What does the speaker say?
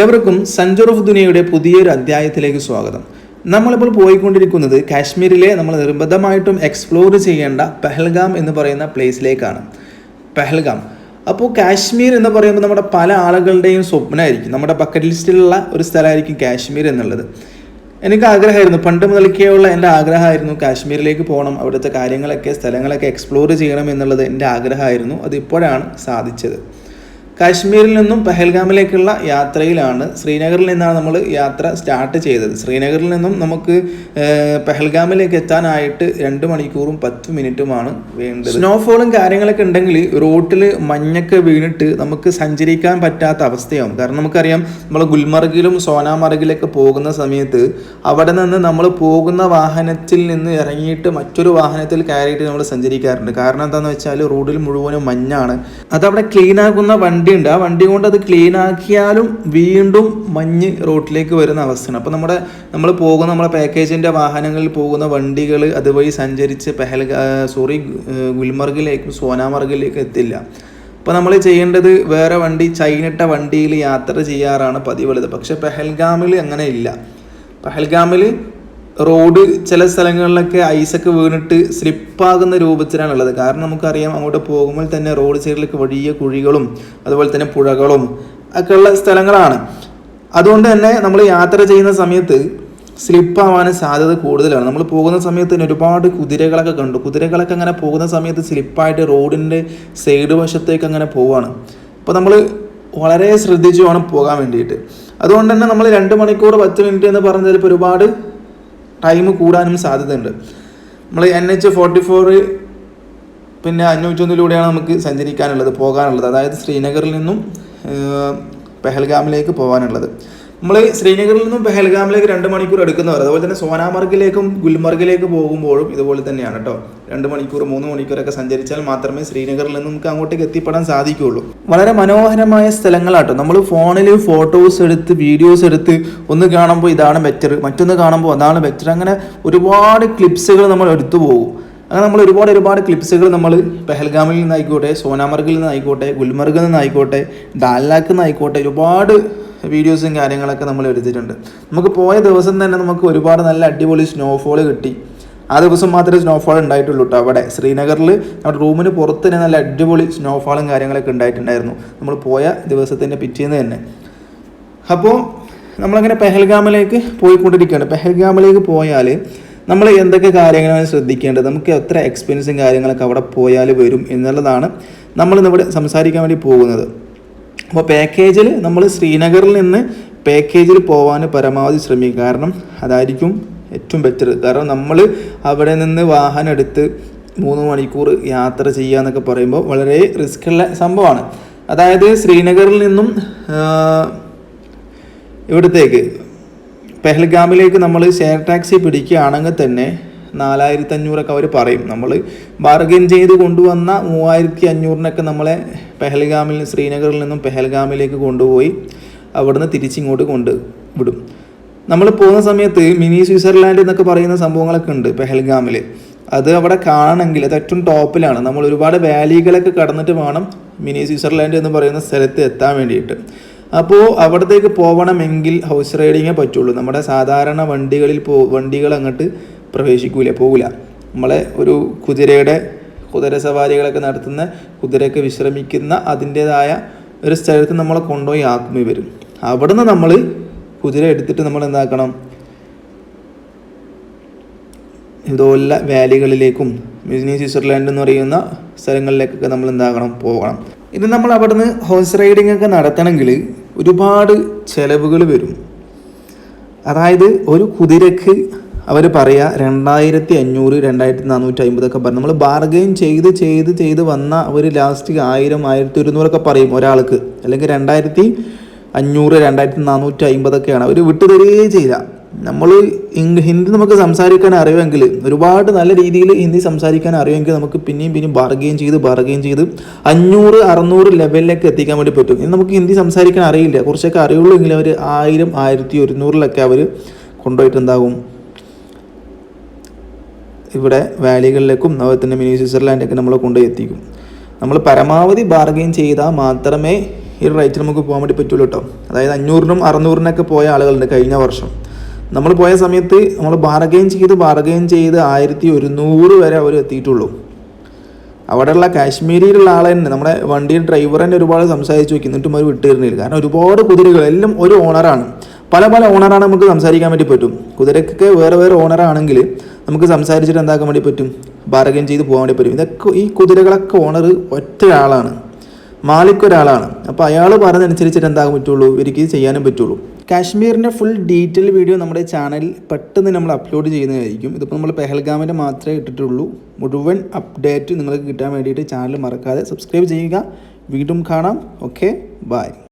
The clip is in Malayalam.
ഏവർക്കും സഞ്ചർ ഓഫ് ദുനിയയുടെ പുതിയൊരു അധ്യായത്തിലേക്ക് സ്വാഗതം. നമ്മളിപ്പോൾ പോയിക്കൊണ്ടിരിക്കുന്നത് കാശ്മീരിലെ നമ്മൾ നിർബന്ധമായിട്ടും എക്സ്പ്ലോർ ചെയ്യേണ്ട പെഹൽഗാം എന്ന് പറയുന്ന പ്ലേസിലേക്കാണ് പെഹൽഗാം. അപ്പോൾ കാശ്മീർ എന്ന് പറയുമ്പോൾ നമ്മുടെ പല ആളുകളുടെയും സ്വപ്നമായിരിക്കും. നമ്മുടെ ബക്കറ്റ് ലിസ്റ്റിലുള്ള ഒരു സ്ഥലമായിരിക്കും കാശ്മീർ എന്നുള്ളത്. എനിക്ക് ആഗ്രഹമായിരുന്നു. പണ്ട് മുതൽക്കേ ഉള്ള എന്റെ ആഗ്രഹമായിരുന്നു കാശ്മീരിലേക്ക് പോകണം. അവിടുത്തെ കാര്യങ്ങളൊക്കെ സ്ഥലങ്ങളൊക്കെ എക്സ്പ്ലോർ ചെയ്യണം എന്നുള്ളത് എന്റെ ആഗ്രഹമായിരുന്നു. അതിപ്പോഴാണ് സാധിച്ചത്. കാശ്മീരിൽ നിന്നും പഹൽഗാമിലേക്കുള്ള യാത്രയിലാണ്. ശ്രീനഗറിൽ നിന്നാണ് നമ്മൾ യാത്ര സ്റ്റാർട്ട് ചെയ്തത്. ശ്രീനഗറിൽ നിന്നും നമുക്ക് പഹൽഗാമിലേക്ക് എത്താനായിട്ട് രണ്ട് മണിക്കൂറും പത്ത് മിനിറ്റുമാണ് വേണ്ടത്. സ്നോഫോളും കാര്യങ്ങളൊക്കെ ഉണ്ടെങ്കിൽ റോട്ടിൽ മഞ്ഞൊക്കെ വീണിട്ട് നമുക്ക് സഞ്ചരിക്കാൻ പറ്റാത്ത അവസ്ഥയാവും. കാരണം നമുക്കറിയാം നമ്മൾ ഗുൽമർഗിലും സോനാമർഗിലൊക്കെ പോകുന്ന സമയത്ത് അവിടെ നിന്ന് നമ്മൾ പോകുന്ന വാഹനത്തിൽ നിന്ന് ഇറങ്ങിയിട്ട് മറ്റൊരു വാഹനത്തിൽ കയറിയിട്ട് നമ്മൾ സഞ്ചരിക്കാറുണ്ട്. കാരണം എന്താണെന്ന് വെച്ചാൽ റോഡിൽ മുഴുവനും മഞ്ഞാണ്. അതവിടെ ക്ലീൻ ആക്കുന്ന വണ്ടിയുണ്ട്. ആ വണ്ടി കൊണ്ട് അത് ക്ലീൻ ആക്കിയാലും വീണ്ടും മഞ്ഞ് റോട്ടിലേക്ക് വരുന്ന അവസ്ഥയാണ്. അപ്പോൾ നമ്മുടെ നമ്മൾ പോകുന്ന നമ്മുടെ പാക്കേജിന്റെ വാഹനങ്ങളിൽ പോകുന്ന വണ്ടികൾ അതുവഴി സഞ്ചരിച്ച് പെഹൽഗ സോറി ഗുൽമർഗിലേക്കും സോനാമർഗിലേക്കും എത്തില്ല. അപ്പോൾ നമ്മൾ ചെയ്യേണ്ടത് വേറെ വണ്ടി ചൈനിട്ട വണ്ടിയിൽ യാത്ര ചെയ്യാറാണ് പതിവുള്ളത് പക്ഷേ പെഹൽഗാമിൽ അങ്ങനെ ഇല്ല. പെഹൽഗാമിൽ റോഡ് ചില സ്ഥലങ്ങളിലൊക്കെ ഐസൊക്കെ വീണിട്ട് സ്ലിപ്പാകുന്ന രൂപത്തിലാണുള്ളത്. കാരണം നമുക്കറിയാം അങ്ങോട്ട് പോകുമ്പോൾ തന്നെ റോഡ് സൈഡിലൊക്കെ വലിയ കുഴികളും അതുപോലെ തന്നെ പുഴകളും ഒക്കെ ഉള്ള സ്ഥലങ്ങളാണ്. അതുകൊണ്ട് തന്നെ നമ്മൾ യാത്ര ചെയ്യുന്ന സമയത്ത് സ്ലിപ്പാവാൻ സാധ്യത കൂടുതലാണ്. നമ്മൾ പോകുന്ന സമയത്ത് തന്നെ ഒരുപാട് കുതിരകളൊക്കെ കണ്ടു. കുതിരകളൊക്കെ അങ്ങനെ പോകുന്ന സമയത്ത് സ്ലിപ്പായിട്ട് റോഡിന്റെ സൈഡ് വശത്തേക്ക് അങ്ങനെ പോവാണ്. അപ്പോൾ നമ്മൾ വളരെ ശ്രദ്ധിച്ചു വേണം പോകാൻ വേണ്ടിയിട്ട്. അതുകൊണ്ട് തന്നെ നമ്മൾ രണ്ട് മണിക്കൂർ പത്ത് മിനിറ്റ് എന്ന് പറഞ്ഞാൽ ചിലപ്പോൾ ഒരുപാട് ടൈം കൂടാനും സാധ്യതയുണ്ട്. നമ്മൾ എൻ എച്ച് ഫോർട്ടി ഫോർ പിന്നെ അഞ്ഞൂറ്റൊന്നിലൂടെയാണ് നമുക്ക് സഞ്ചരിക്കാനുള്ളത് പോകാനുള്ളത്. അതായത് ശ്രീനഗറിൽ നിന്നും പെഹൽഗാമിലേക്ക് പോകാനുള്ളത്. നമ്മൾ ശ്രീനഗറിൽ നിന്നും പെഹൽഗാമിലേക്ക് രണ്ട് മണിക്കൂർ എടുക്കുന്നവർ അതുപോലെ തന്നെ സോനാമർഗിലേക്കും ഗുൽമർഗിലേക്ക് പോകുമ്പോഴും ഇതുപോലെ തന്നെയാണ് കേട്ടോ രണ്ട് മണിക്കൂർ മൂന്ന് മണിക്കൂറൊക്കെ സഞ്ചരിച്ചാൽ മാത്രമേ ശ്രീനഗറിൽ നിന്ന് നമുക്ക് അങ്ങോട്ടേക്ക് എത്തിപ്പെടാൻ സാധിക്കുകയുള്ളൂ. വളരെ മനോഹരമായ സ്ഥലങ്ങളാട്ടോ. നമ്മൾ ഫോണിൽ ഫോട്ടോസ് എടുത്ത് വീഡിയോസ് എടുത്ത് ഒന്ന് കാണുമ്പോൾ ഇതാണ് ബെറ്റർ മറ്റൊന്ന് കാണുമ്പോൾ അതാണ് ബെറ്റർ അങ്ങനെ ഒരുപാട് ക്ലിപ്സുകൾ നമ്മൾ എടുത്തു പോകും. അങ്ങനെ നമ്മൾ ഒരുപാട് ഒരുപാട് ക്ലിപ്സുകൾ നമ്മൾ പെഹൽഗാമിൽ നിന്നായിക്കോട്ടെ സോനാമർഗിൽ നിന്നായിക്കോട്ടെ ഗുൽമർഗിൽ നിന്നായിക്കോട്ടെ ഡാലാക്കിൽ നിന്നായിക്കോട്ടെ ഒരുപാട് വീഡിയോസും കാര്യങ്ങളൊക്കെ നമ്മൾ എടുത്തിട്ടുണ്ട്. നമുക്ക് പോയ ദിവസം തന്നെ നമുക്ക് ഒരുപാട് നല്ല അടിപൊളി സ്നോഫോൾ കിട്ടി. ആ ദിവസം മാത്രമേ സ്നോഫോൾ ഉണ്ടായിട്ടുള്ളൂ കേട്ടോ അവിടെ. ശ്രീനഗറിൽ നമ്മുടെ റൂമിന് പുറത്ത് തന്നെ നല്ല അടിപൊളി സ്നോഫോളും കാര്യങ്ങളൊക്കെ ഉണ്ടായിട്ടുണ്ടായിരുന്നു. നമ്മൾ പോയ ദിവസത്തിന്റെ പിറ്റേന്ന് തന്നെ. അപ്പോൾ നമ്മളങ്ങനെ പെഹൽഗാമിലേക്ക് പോയിക്കൊണ്ടിരിക്കുകയാണ്. പെഹൽഗാമിലേക്ക് പോയാൽ നമ്മൾ എന്തൊക്കെ കാര്യങ്ങളാണ് ശ്രദ്ധിക്കേണ്ടത്? നമുക്ക് എത്ര എക്സ്പെൻസും കാര്യങ്ങളൊക്കെ അവിടെ പോയാൽ വരും എന്നുള്ളതാണ് നമ്മൾ ഇവിടെ സംസാരിക്കാൻ വേണ്ടി പോകുന്നത്. അപ്പോൾ പാക്കേജിൽ നമ്മൾ ശ്രീനഗറിൽ നിന്ന് പാക്കേജിൽ പോകാൻ പരമാവധി ശ്രമിക്കുക കാരണം അതായിരിക്കും ഏറ്റവും ബെറ്റർ കാരണം നമ്മൾ അവിടെ നിന്ന് വാഹനം എടുത്ത് മൂന്ന് മണിക്കൂർ യാത്ര ചെയ്യുക എന്നൊക്കെ പറയുമ്പോൾ വളരെ റിസ്ക് ഉള്ള സംഭവമാണ്. അതായത് ശ്രീനഗറിൽ നിന്നും ഇവിടത്തേക്ക് പെഹൽഗാമിലേക്ക് നമ്മൾ ഷെയർ ടാക്സി പിടിക്കുകയാണെങ്കിൽ തന്നെ നാലായിരത്തി അഞ്ഞൂറൊക്കെ അവർ പറയും. നമ്മൾ ബാർഗെയിൻ ചെയ്ത് കൊണ്ടുവന്ന മൂവായിരത്തി അഞ്ഞൂറിനൊക്കെ നമ്മളെ പെഹൽഗാമിൽ ശ്രീനഗറിൽ നിന്നും പെഹൽഗാമിലേക്ക് കൊണ്ടുപോയി അവിടുന്ന് തിരിച്ചിങ്ങോട്ട് കൊണ്ട് വിടും. നമ്മൾ പോകുന്ന സമയത്ത് മിനി സ്വിറ്റ്സർലാൻഡ് എന്നൊക്കെ പറയുന്ന സംഭവങ്ങളൊക്കെ ഉണ്ട് പെഹൽഗാമിൽ അത് അവിടെ കാണണമെങ്കിൽ അത് ഏറ്റവും ടോപ്പിലാണ്. നമ്മൾ ഒരുപാട് വാലികളൊക്കെ കടന്നിട്ട് വേണം മിനി സ്വിറ്റ്സർലാൻഡ് എന്ന് പറയുന്ന സ്ഥലത്ത് എത്താൻ വേണ്ടിയിട്ട്. അപ്പോൾ അവിടത്തേക്ക് പോകണമെങ്കിൽ ഹൗസ് റൈഡിങ്ങേ പറ്റുള്ളൂ. നമ്മുടെ സാധാരണ വണ്ടികളിൽ പോ വണ്ടികൾ അങ്ങോട്ട് പ്രവേശിക്കൂല പോകില്ല നമ്മളെ ഒരു കുതിരയുടെ കുതിര സവാരികളൊക്കെ നടത്തുന്ന കുതിരയൊക്കെ വിശ്രമിക്കുന്ന അതിന്റെതായ ഒരു സ്ഥലത്ത് നമ്മളെ കൊണ്ടുപോയി ആക്കുമി വരും അവിടുന്ന് നമ്മൾ കുതിര എടുത്തിട്ട് നമ്മൾ എന്താക്കണം? ഇതുപോലുള്ള വാലികളിലേക്കും മിനി സ്വിറ്റ്സർലാൻഡ് എന്ന് പറയുന്ന സ്ഥലങ്ങളിലേക്കൊക്കെ നമ്മൾ എന്താക്കണം? പോകണം. ഇനി നമ്മൾ അവിടുന്ന് ഹോഴ്സ് റൈഡിംഗ് ഒക്കെ നടത്തണമെങ്കിൽ ഒരുപാട് ചിലവുകൾ വരും. അതായത് ഒരു കുതിരക്ക് അവർ പറയുക രണ്ടായിരത്തി അഞ്ഞൂറ് രണ്ടായിരത്തി നാനൂറ്റി അമ്പതൊക്കെ പറഞ്ഞു. നമ്മൾ ബാർഗെയിൻ ചെയ്ത് ചെയ്ത് ചെയ്ത് വന്ന ഒരു ലാസ്റ്റ് ആയിരം ആയിരത്തി ഒരുന്നൂറൊക്കെ പറയും ഒരാൾക്ക്. അല്ലെങ്കിൽ രണ്ടായിരത്തി അഞ്ഞൂറ് രണ്ടായിരത്തി നാനൂറ്റി അമ്പതൊക്കെയാണ് അവർ വിട്ടുതരുകയേ ചെയ്യില്ല. നമ്മൾ ഹിന്ദി നമുക്ക് സംസാരിക്കാൻ അറിയുമെങ്കിൽ ഒരുപാട് നല്ല രീതിയിൽ ഹിന്ദി സംസാരിക്കാൻ അറിയുമെങ്കിൽ നമുക്ക് പിന്നെയും പിന്നെയും ബാർഗെയിൻ ചെയ്ത് ബാർഗെയിൻ ചെയ്ത് അഞ്ഞൂറ് അറുന്നൂറ് ലെവലിലേക്ക് എത്തിക്കാൻ വേണ്ടി പറ്റും. ഇനി നമുക്ക് ഹിന്ദി സംസാരിക്കാൻ അറിയില്ല. കുറച്ചൊക്കെ അറിയുള്ളൂ എങ്കിൽ അവർ ആയിരം ആയിരത്തി ഒരുന്നൂറിലൊക്കെ അവർ കൊണ്ടുപോയിട്ട് എന്താകും? ഇവിടെ വാലികളിലേക്കും അതുപോലെ തന്നെ മിനി സ്വിറ്റ്സർലാൻഡൊക്കെ നമ്മളെ കൊണ്ടുപോയി എത്തിക്കും നമ്മൾ പരമാവധി ബാർഗെയിൻ ചെയ്താൽ മാത്രമേ ഈ റേറ്റിൽ നമുക്ക് പോകാൻ വേണ്ടി പറ്റുള്ളൂ കേട്ടോ. അതായത് അഞ്ഞൂറിനും അറുന്നൂറിനൊക്കെ പോയ ആളുകളുണ്ട് കഴിഞ്ഞ വർഷം. നമ്മൾ പോയ സമയത്ത് നമ്മൾ ബാർഗെയിൻ ചെയ്ത് ബാർഗെയിൻ ചെയ്ത് ആയിരത്തി ഒരുന്നൂറ് വരെ അവർ എത്തിയിട്ടുള്ളൂ. അവിടെയുള്ള കാശ്മീരിയിലുള്ള ആളെ തന്നെ നമ്മുടെ വണ്ടിയിൽ ഡ്രൈവർ തന്നെ ഒരുപാട് സംസാരിച്ച് നോക്കി എന്നിട്ടും അവർ വിട്ടുതരുന്നില്ല. കാരണം ഒരുപാട് കുതിരകൾ എല്ലാം ഒരു ഓണറാണ് പല പല ഓണറാണ് നമുക്ക് സംസാരിക്കാൻ വേണ്ടി പറ്റും. കുതിരക്കൊക്കെ വേറെ വേറെ ഓണറാണെങ്കിൽ നമുക്ക് സംസാരിച്ചിട്ട് എന്താക്കാൻ വേണ്ടി പറ്റും? ബാർഗൻ ചെയ്ത് പോകാൻ വേണ്ടി പറ്റും. ഇതൊക്കെ ഈ കുതിരകളൊക്കെ ഓണർ ഒറ്റയാളാണ്. മാലിക് ഒരാളാണ് അപ്പോൾ അയാൾ പറഞ്ഞതനുസരിച്ചിട്ട് എന്താകാൻ പറ്റുള്ളൂ? ഇവർക്ക് ചെയ്യാനും പറ്റുള്ളൂ. കാശ്മീരിന്റെ ഫുൾ ഡീറ്റെയിൽ വീഡിയോ നമ്മുടെ ചാനലിൽ പെട്ടെന്ന് നമ്മൾ അപ്ലോഡ് ചെയ്യുന്നതായിരിക്കും. ഇതിപ്പോൾ നമ്മൾ പെഹൽഗാമിന്റെ മാത്രമേ ഇട്ടിട്ടുള്ളൂ. മുഴുവൻ അപ്ഡേറ്റ് നിങ്ങൾക്ക് കിട്ടാൻ വേണ്ടിയിട്ട് ചാനൽ മറക്കാതെ സബ്സ്ക്രൈബ് ചെയ്യുക. വീണ്ടും കാണാം. Okay bye